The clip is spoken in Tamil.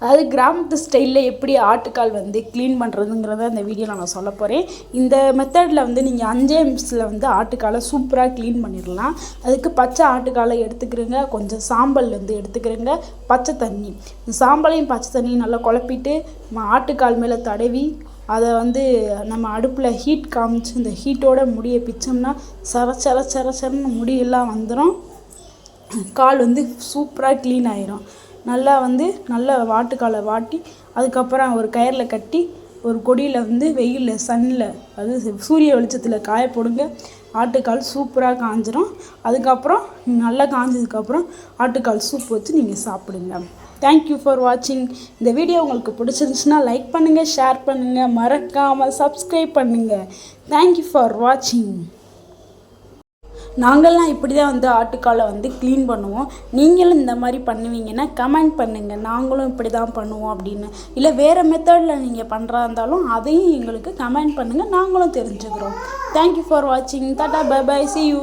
அதாவது கிராமத்து ஸ்டைலில் எப்படி ஆட்டுக்கால் வந்து க்ளீன் பண்ணுறதுங்கிறத அந்த வீடியோவில் நான் சொல்ல போகிறேன் இந்த மெத்தடில் வந்து நீங்கள் அஞ்சே நிமிஷத்தில் வந்து ஆட்டுக்காலை சூப்பராக க்ளீன் பண்ணிடலாம். அதுக்கு பச்சை ஆட்டுக்காலை எடுத்துக்கிறேங்க கொஞ்சம் சாம்பல் வந்து எடுத்துக்கிறேங்க பச்சை தண்ணி. இந்த சாம்பலையும் பச்சை தண்ணியும் நல்லா குழப்பிட்டு நம்ம ஆட்டுக்கால் மேலே தடவி அதை வந்து நம்ம அடுப்பில் ஹீட் காமிச்சு இந்த ஹீட்டோட முடியை பிச்சோம்னா சர சர சர சரன்னு முடியெல்லாம் வந்துடும் கால் வந்து சூப்பராக க்ளீன் ஆயிரும். நல்லா வந்து நல்லா வாட்டுக்காலை வாட்டி அதுக்கப்புறம் ஒரு கயரில் கட்டி ஒரு கொடியில் வந்து வெயிலில் சன்னில் அது சூரிய வெளிச்சத்தில் காய போடுங்க. ஆட்டுக்கால் சூப்பராக காஞ்சிரும். அதுக்கப்புறம் நல்லா காஞ்சதுக்கப்புறம் ஆட்டுக்கால் சூப் வச்சு நீங்கள் சாப்பிடுங்க. தேங்க்யூ ஃபார் வாட்சிங் இந்த வீடியோ உங்களுக்கு பிடிச்சிருந்துச்சுன்னா லைக் பண்ணுங்கள் ஷேர் பண்ணுங்கள் மறக்காமல் சப்ஸ்கிரைப் பண்ணுங்கள் தேங்க்யூ ஃபார் வாட்சிங் நாங்கள்லாம் இப்படி தான் வந்து ஆட்டுக்காலை வந்து க்ளீன் பண்ணுவோம். நீங்களும் இந்த மாதிரி பண்ணுவீங்கன்னா கமெண்ட் பண்ணுங்கள் நாங்களும் இப்படி தான் பண்ணுவோம் அப்படின்னு. இல்லை வேறு மெத்தடில் நீங்கள் பண்ணுறா இருந்தாலும் அதையும் எங்களுக்கு கமெண்ட் பண்ணுங்கள் நாங்களும் தெரிஞ்சுக்கிறோம். தேங்க்யூ ஃபார் வாட்சிங் tata bye bye see you